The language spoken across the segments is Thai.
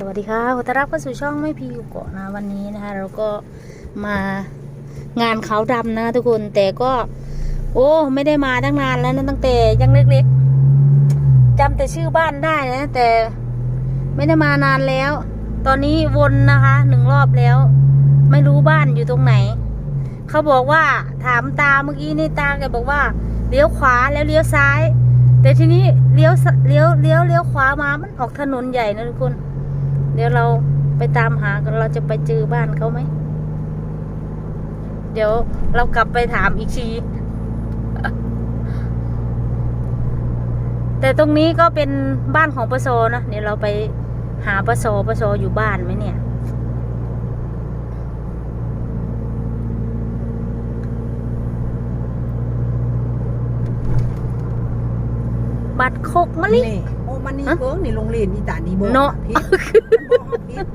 สวัสดีค่ะขอต้อนรับเข้าสู่ช่องไม่พีอยู่เกาะนะวันนี้นะคะเราก็มางานเขาดำนะทุกคนแต่ก็ โอ้ ไม่ได้มาตั้งนานแล้วนะตั้งแต่ยังเล็กๆจำแต่ชื่อบ้านได้นะแต่ ไม่ได้มานานแล้ว ตอนนี้วนนะคะหนึ่งรอบแล้ว ไม่รู้บ้านอยู่ตรงไหน เขาบอกว่าถามตาเมื่อกี้นี่ตาแกบอกว่าเลี้ยวขวาแล้วเลี้ยวซ้าย แต่ทีนี้เลี้ยวเลี้ยวเลี้ยวเลี้ยวขวามามันออกถนนใหญ่นะทุกคน เดี๋ยวเราไปตามหากันเราจะไปเจอบ้านเขาไหม เดี๋ยวเรากลับไปถามอีกที แต่ตรงนี้ก็เป็นบ้านของปะโซนะเดี๋ยวเราไปหาปะโซปะโซอยู่บ้านไหมเนี่ย บัตรโคกมะลิ อ้มันนี่ฮะเบิ้งนี่โรงเรียนนี่ตานี่บ่เนาะพิษมันบ่เอาพิษ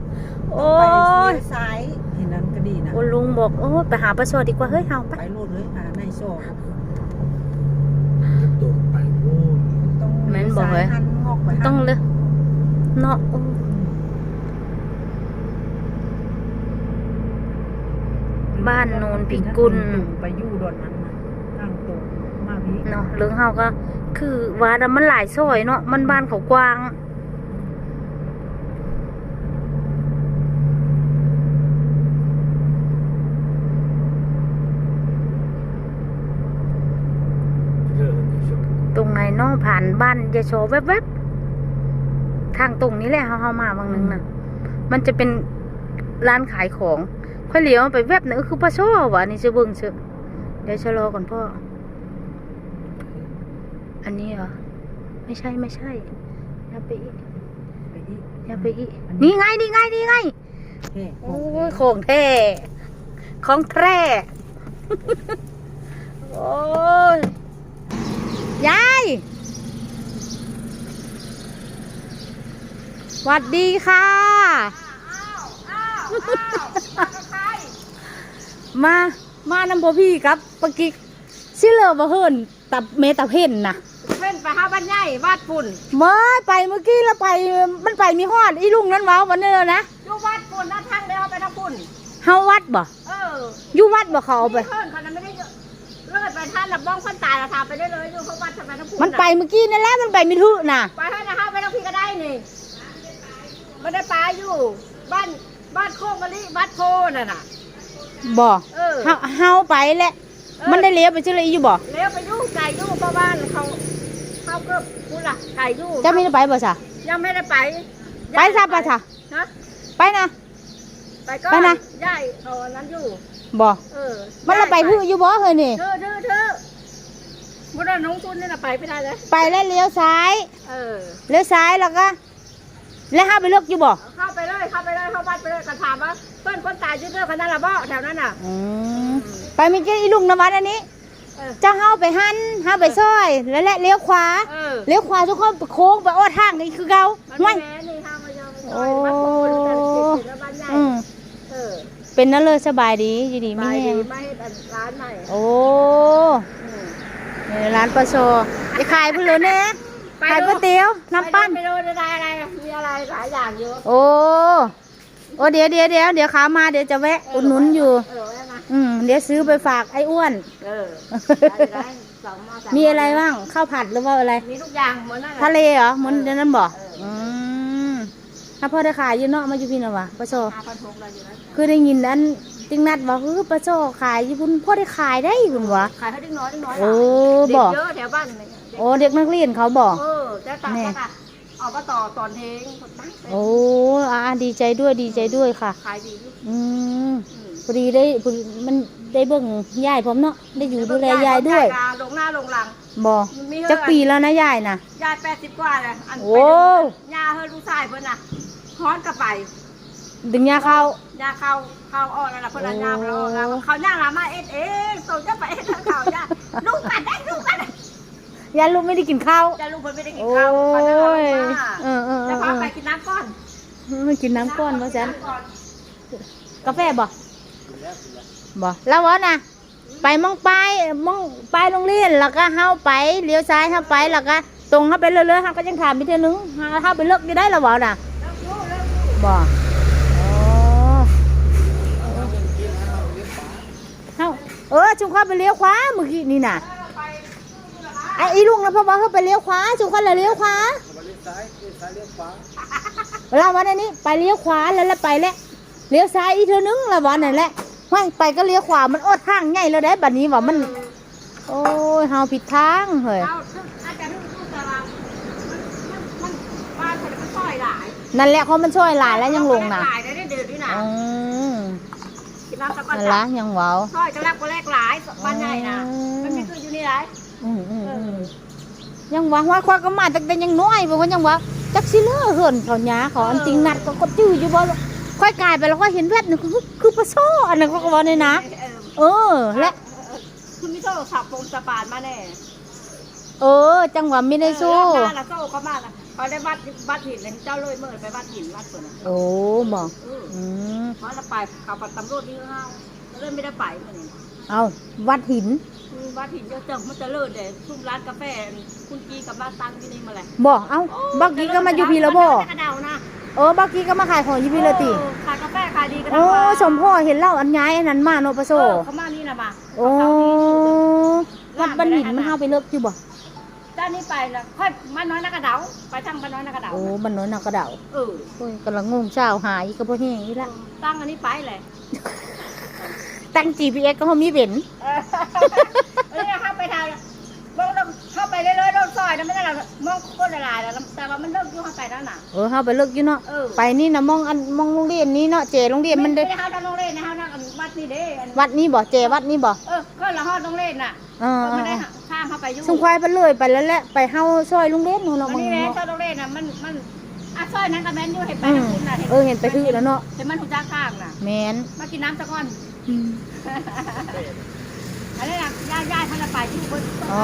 โอ้ไปยเลี้ยวซ้ายเห็นนั้นก็ดีนะโอ้ลุงบอกโอ้ไปหาปะโซดีกว่าเฮ้ยเฮาไปไปโลดเลยหาในโซ่จะตกไปโอ้ยต้องแม่นบอกเลยหันงอกไปหันต้องเลยเนาะโอ้บ้านโนนพิกุลไปอยู่ดอนนั้นน่ะทางตรงมาพี่เนาะเรื่องเฮาก็ คือว่าแต่มันหลายซอยเนาะมันบ้านเขากว้างเลิกในช่วงตรงไหนเนาะผ่านบ้านยาโชแวบๆทางตรงนี้แหละเฮาเฮามาบางนึงน่ะมันจะเป็นร้านขายของ ค่อยเลี้ยวไปแวบนึงคือปลาโซ่วะนี่จะเบิ่งเชอเดี๋ยวชะลอก่อนพ่อ อันนี้เหรอ ไม่ใช่ไม่ใช่อย่าไปอีกไปอีกอย่าไปอีกนี่ไงนี่ไงนี่ไงแค่โอ้ยของแท้ของแท้โอ้ยยายสวัสดีค่ะมา มานำพ่อพี่ครับปะกิกชิเลอร์บะเฮินตับเมตาเพ่นนะเพื่อ นไปหาบ้านใหญ่วาดฝุ่นมาไปเมื่อกี้แล้วไปมันไปมีฮอดอีลุงนั้นเว้าวันนี้แล้วนะอยู่วาดฝุ่นนะทางเดียวไปทางฝุ่นเฮาวัดบ่เอออยู่วัดบ่เขาเอาไปมีเพื่อนคนนั้นไม่ได้เยอะเลิกไปท่านหลับบ้องคนตายเราทาไปได้เลยอยู่เขาวัดทำไมทางฝุ่นมันไปเมื่อกี้นั่นแหละมันไปไม่ถึกน่ะไปให้นะฮะไปทางพี่ก็ได้นี่ไม่ได้ไปอยู่บ้านบ้านโคกมะลิบ้านโพน่ะน่ะบ่เออเฮาเฮาไปแหละเออมันได้เลี้ยวไปชื่ออะไรอยู่บ่เลี้ยวไปอยู่ไก่อยู่เพราะบ้านเขา เขาก็พูดล่ะไก่อยู่จะไม่ได้ไปบ่ซะยังไม่ได้ไปไปซะไปซะฮะไปนะ ไปก็ไปนะย่ายเขาอันนั้นอยู่บ่เออมันละไปพื้อยู่บ่เฮ้ยนี่เธอเธอเธอบุญน้องทุนนี่นะไปไม่ได้เลยไปแล้วเลี้ยวซ้าย เออเลี้ยวซ้ายแล้วก็แล้วห้าไปเลือกอยู่บ่เข้าไปเลยเข้าไปเลยเข้าบ้านไปเลยกันถามว่าเพื่อนคนตายชื่อเพื่อนคนนั้นละบ่แถวนั้นน่ะอืมไปเมื่อกี้อีลุงนวัดอันนี้ เออเจ้าเฮาไปหันเฮาไปซอย แล้วแหละเลี้ยวขวาเออ เลี้ยวขวาทุกคนโค้งไปอ้อทางนี่คือเก่ามันห่วไม่ยแม้นี่ทางมายอมโอ้บ้านปูนแต่เจ็ดสิบแล้วบ้านใหญ่อืมเออเป็นนั่นเลยสบายดีอยู่ดีไปไม่แห้ดีงไม่ให้ร้านใหม่โอ้อืมนี่ร้านปลาโซจะขายเพื่นเลยเนี่ยไปขายดูก๋วยเตี๋ยวน้ำปั้น ไปดูไปดูได้อะไรมีอะไรหลายอย่างอยู่โอ้ โอ้เดี๋ยวเดี๋ยวเดี๋ยวเดี๋ยวขามาเดี๋ยวจะแวะอุดหนุนอยู่ เออได้มาอืม เดี๋ยวซื้อไปฝากไอ้อ้วน เออได้ได้สองหม้อสามีอะไรบ้างข้าวผัดหรือว่าอะไร มีทุกอย่างเหมือนนั่นแหละทะเลเหรอเหมือนเดี๋ยวนั้นบอกเอออืมถ้าพ่อได้ขายอยู่เนาะมาอยู่พี่นะวะปลาโซห้าพันหกเราอยู่นะคือได้ยินนั้นติงนัดว่าเออปลาโซขายอยู่พุ่นพ่อได้ขายได้คุณวะ ขายให้เด็กน้อยเด็กน้อยโอ้เด็บอก กเยอะแถวบ้านเนี่ยเด็กโอ้เด็กนักเรียนเขาบอก เออจะตัดแน่จะตัดออกมาต่อตอนเทงตั้งแต่โอ้อาดีใจด้วยดีใจด้วยค่ะ ขายดีอยู่อืมอืม พอดีได้พอดีมันได้เบิ่งยายผมเนาะได้อยู่ดูแลยายด้วยกลงหน้าลงหลังบอกมีจักปีแล้วนะยายนะยายแปดสิบกว่าเลยอันโอ้ยาเฮอลูกชายเพิ่นน่ะฮ้อนกระไป ดึงยาเข้ายาเข้าเข้าออกแล้วล่ะเพิ่นน่ะยาแล้วออกแล้วโอ้เขาย่างลามาเอ็ดเองโตจะไปเอ็ดเขายาลูกกันได้ลูกกันได้ยายลูกไม่ได้กินข้าวจะลูกเพิ่นไม่ได้กินโอ้ข้าวเขาจะเอายมาเออเออเอจะอพาเอไปอกินน้ำก้อนมันกินน้ำก้อนเพราะฉะนั้นำก่อนกาแฟบ่ บ่แล้ววะนะไปมองไปมองไปโรงเรียนแล้วก็เฮาไปเลี้ยวซ้ายเฮาไปแล้วก็ตรงเฮาไปเรื่อยๆเฮาก็ยังถามอีกเทื่อนึงเฮาเฮาไปเลิกอยู่ได้แล้วบ่น่ะแล้วลูกแล้วบบ่อ๋อเอ้าเออจุงข้าไปเลี้ยวขวาเมื่อกี้นี่น่ะไอ้อีลุงนะพ่อบอกเขาไปเลี้ยวขวาจุงข้าเลยเลี้ยวขวาซ้ายซ้ายเลี้ยวขวาเวลาวันนี้ไปเลี้ยวขวาแล้วแล้วไปแล้ว เลี้ยวซ้ายอีกเธอนึงละวันนั่นแหละห้อยไปก็เลี้ยวขวามันอดทางใหญ่แล้วได้บัดนี้ว่ามัน โอ้ยเฮาผิดทางเฮ้ยเอาอาจจะรู้รู้แต่ว่ามันมันบ้านคนมันซอยหลายนั่นแหละเขามันช่วยหลายแล้วยังลงนะหลายได้ได้เดือดด้วยนะอืมกินน้ำตะกอนนั่นละยังเว้าซอยจะแรกก็แรกหลายบ้านใหญ่นะมันไม่คืออยู่นี่หลายอืมอืมอืมยังว่าว่าควาก็มาตั้งแต่ยังน้อยบ่ว่ายังว่าจักสิเลอเหินเขาหยาเขาอันจริงนัดก็ก็จื้ออยู่บ่ ค่อยกลายไปแล้วก็เห็นแวบหนึงคือคือปลาโซ่อันนั้นเขาก็ว่าเลยนะเออเออและ คุณมิโซ่ขับปงสะปานมาแน่เออ จังหวะไม่ได้สู้ เออแล้วโซ่ก็มาละเขาได้วัดวัดหินเลยเจ้าเลยเมื่อไปวัดหินวัดเปิดโอ้บอกเอออืมเพราะเราไปขับตำรวจนี่เฮาเริ่มไม่ได้ไปเหมือนกันเอาวัดหินวัดหินจะเจิมมันจะเลิศเด็ทุ่มร้านกาแฟคุณกีกับบ้านตังที่นี่มาแหละบอกเอ้าบักกี้ก็มาอยู่พี่แล้วบ่ กระเดานะ เออบักกี้ก็มาขายของอยู่พี่เลยติขายกาแฟขายดีกันโอ้สมพ่อเห็นเล่าอันย้ายอันนั้นมาโนปะโซเขามานี่นะมาโอ้วัดบันหินมันเข้าไปเลิกอยู่บ่ด้านนี้ไปนะค่อยมาน้อยนักกระเดาไปทางบ้านน้อยนักกระเดาโอ้บันโน้นน่ะกระเดาเออโอ้ยกำลังงงเช้าหายก็บ่แห้งอีละตั้งอันนี้ไปเลยตั้ง GPS ก็เฮามีเป็น เออเออเข้าไปทางมองเข้าไปเรื่ อยๆรถซอยนะไม่ได้หรอกมองคนละลายแล้วแต่ว่ามันเลิกอยู่เข้าไปแล้วน่ะ เออเฮาไปเลิกอยู่เนาะ เออไปนี่นะมองอันมองโรงเรียนนี้เนาะเจโรงเรียนมันไม่เด้ได้เข้าทางโรงเรียนนะเข้าทางวัดนี่เด้อันวัดนี้บ่เจวัดนี้บ่เออก็ละฮอดโรงเรียนน่ะเออก็ไม่ได้ข้ามเข้าไปอยู่สงควายไปเลยไปแล้วแหละไปเฮาซอยโรงเรียนนู่นอัเนาะนมึงนี้แหละเนาะ ซอยโรงเรียนน่ะมันมันอะซอยนั้นก็แม่นอยู่เห็นไปอืทามงคุณน่ะเออเห็นไปทื่อแล้วเนาะเห็นมันหูจ้าข้างน่ะแมนมากินน้ำตะก้อนอันนี้น่ะย่าย่าท่านจะไปที่บนอ๋อ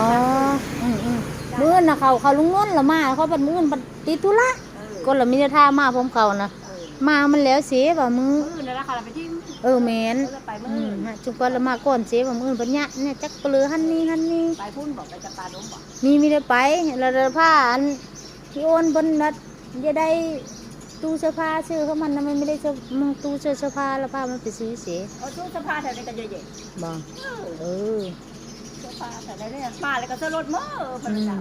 อืมอืม มื้อน่ะเขาเขาลุงนุ่นละมาเขาบัดมื้อบัดติดธุระเออก็ละมีแต่ท่ามาพร้อมเขานะเออมามันแล้วเสียว่ามือมือนี่นแหละค่ะเราไปที่เออแมนเราไปมือือมฮะจุกก็ละมาก่อนเสียว่ามือบัดเนี้ยเนี่ยจักเปลือหันนี่หันนี่ไปพุ่นบอกไปจะปลาดมบอกมีมีได้ไปแล้วแล้วผ้าอันที่โอนบนนัดจะได้ตู้เสื้อผ้าซื้อเขามันนะมันไม่ได้เสื้อมึงตู้เสื้อเสื้อผ้าแล้วผ้ามันไปซื้อเสียเอาตู้เสื้อผ้าแถวนี้ก็เยอะบอกๆเออเสื้อผ้าแถวนี้มาแล้วก็เสื้อรถมือมันจะ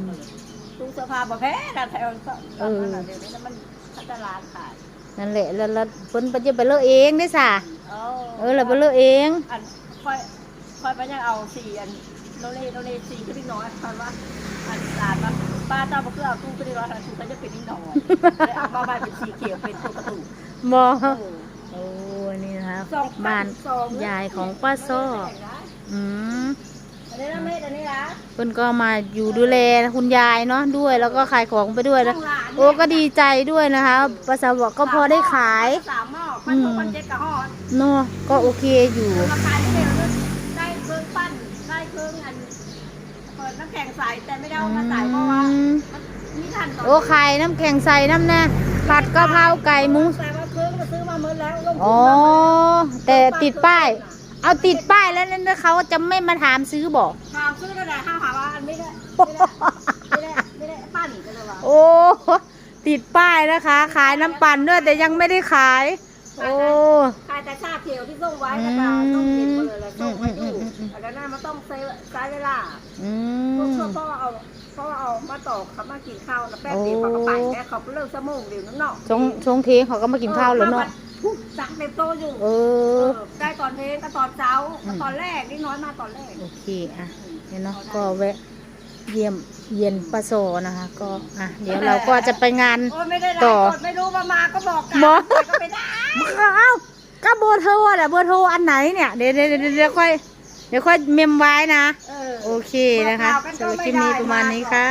ตู้เสื้อผ้าบ่แพ้แต่แถวเออเดี๋ยวนี้มันพัฒนาขายนั่นแหละแล้วแล้วเพิ่นไปจะไปเลิกเองได้อสะเออแล้วไปเลิกเองอันค่อยค่อยไปยังเอาสี่อันโนเล่โนเล่สี่ขึ้นนิดน้อยตอนว่าอันสารว่าป้าเจ้าบ่คือเอาตู้ขึ้นนิดน้อยแต่ตู้ก็จะเป็นนิดน้อยเลยเอามาใบเป็นสีเขียวเป็นตัวกระตูบอเออโอ้นี่นะคะสองบ้านสองยายของป้าซ้ออืมอันนี้นะ เม็ดอันนี้นะเพิ่นก็มาอยู่ดูแลคุณยายเนาะด้วย แล้วก็ขายของไปด้วยนะข้างหลังโอ้ก็ดีใจด้วยนะคะป้าสาวบอกก็พอได้ขายสามหม้อพันหกพันเจ็ดกับห่อเนาะก็โอเคอยู่ราคาที่เดียวได้เครื่องปั้นได้เครื่องอันเปิดน้ำแข็งใสแต่ไม่ได้เอามาใส่เพราะว่าอืมมันมีทันตอนโอ้ขายน้ำแข็งใส่น้ำนะผัดกะเพราไก่หมูแต่ว่าเครื่องมาซื้อมาเมื่อแล้วลงทุนอ๋อแต่ติดป้าย เอาติดป้ายแล้วนั่นเขาจะไม่มาถามซื้อบอกถามซื้อก็ได้ห้าหาว่าอันไม่ได้ไม่ได้ไม่ได้ปั้นก็เลยว่าโอ้ติดป้ายนะคะ ขายน้ำปั่นด้วยแต่ยังไม่ได้ขาย โอ้ขายแต่ชาเขียวที่ส่งไว้แล้วก็ต้องเก็บเลยแล้วส่งไว้อยู่แล้วนั่นมันต้องใช้ใช้เวลาอืพวกมพ่อเอาพ่อเอามาตอกเขามากินข้าวแล้วแป๊บเดียวเขาก็ไปแม่เขาเลิกสมองเดี๋ยวนั้นเนาะชงชงเทงเขาก็มากินข้าวแล้วเนาะทุก สักเต็มโตอยู่เอเอออได้ตอนเทก็ตอนเช้าก็ตอนแรกนี่น้อยมาตอนแรก โอเคอะเนี่ยเนาะก็แวะเยี่ยมเย็นปะโซนะคะ ก็อะเดี๋ยวเราก็จะไปงานโอ้ยไม่ได้ไลต่อ ฟ์สดไม่รู้ว่ามาก็บอกกันบอก ก็ไม่ได้เอ้าก็เบอร์โทรแหละเบอร์โทรอันไหนเนี่ยเดี๋ยวเดี๋ยวเดี๋ยวเดี๋ยวค่อยเดี๋ยวค่อยเมมไว้นะ เออ โอเคนะคะสำหรับคลิปนี้ประมาณนี้ค่ะ